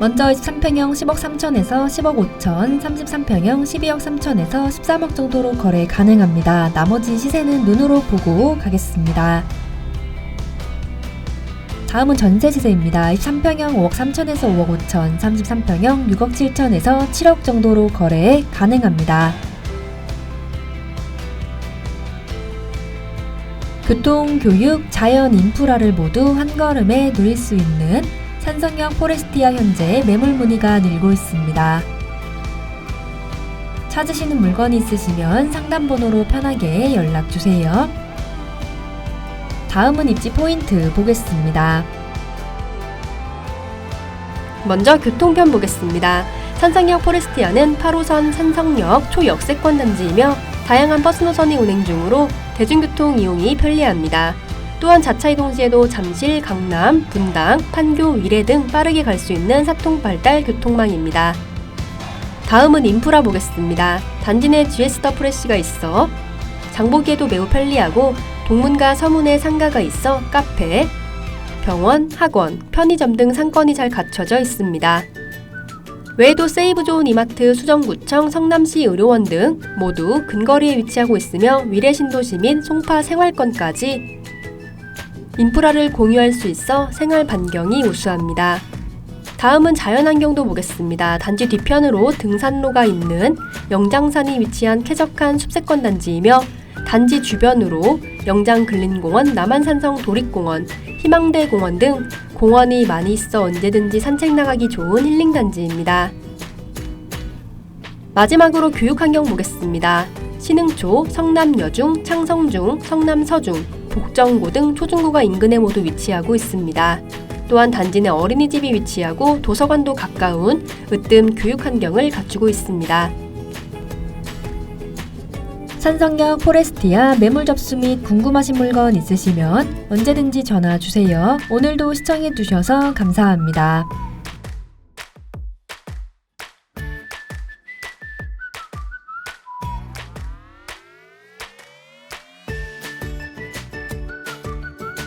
먼저 23평형 10억 3천에서 10억 5천, 33평형 12억 3천에서 13억 정도로 거래 가능합니다. 나머지 시세는 눈으로 보고 가겠습니다. 다음은 전세 시세입니다. 23평형 5억 3천에서 5억 5천, 33평형 6억 7천에서 7억 정도로 거래 가능합니다. 교통, 교육, 자연, 인프라를 모두 한 걸음에 누릴 수 있는 산성역 포레스티아 현재 매물 문의가 늘고 있습니다. 찾으시는 물건이 있으시면 상담번호로 편하게 연락 주세요. 다음은 입지 포인트 보겠습니다. 먼저 교통편 보겠습니다. 산성역 포레스티아는 8호선 산성역 초역세권 단지이며 다양한 버스 노선이 운행 중으로 대중교통 이용이 편리합니다. 또한 자차 이동 시에도 잠실, 강남, 분당, 판교, 위례 등 빠르게 갈 수 있는 사통 발달 교통망입니다. 다음은 인프라 보겠습니다. 단지 내 GS 더 프레시가 있어 장보기에도 매우 편리하고 동문과 서문에 상가가 있어 카페, 병원, 학원, 편의점 등 상권이 잘 갖춰져 있습니다. 외에도 세이브존 이마트, 수정구청, 성남시 의료원 등 모두 근거리에 위치하고 있으며 위례 신도시 및 송파 생활권까지 인프라를 공유할 수 있어 생활 반경이 우수합니다. 다음은 자연환경도 보겠습니다. 단지 뒤편으로 등산로가 있는 영장산이 위치한 쾌적한 숲세권 단지이며 단지 주변으로 영장 근린공원, 남한산성 도립공원, 희망대 공원 등 공원이 많이 있어 언제든지 산책 나가기 좋은 힐링 단지입니다. 마지막으로 교육 환경 보겠습니다. 신흥초, 성남여중, 창성중, 성남서중, 복정고 등 초중고가 인근에 모두 위치하고 있습니다. 또한 단지 내 어린이집이 위치하고 도서관도 가까운 으뜸 교육 환경을 갖추고 있습니다. 산성역 포레스티아 매물 접수 및 궁금하신 물건 있으시면 언제든지 전화 주세요. 오늘도 시청해 주셔서 감사합니다.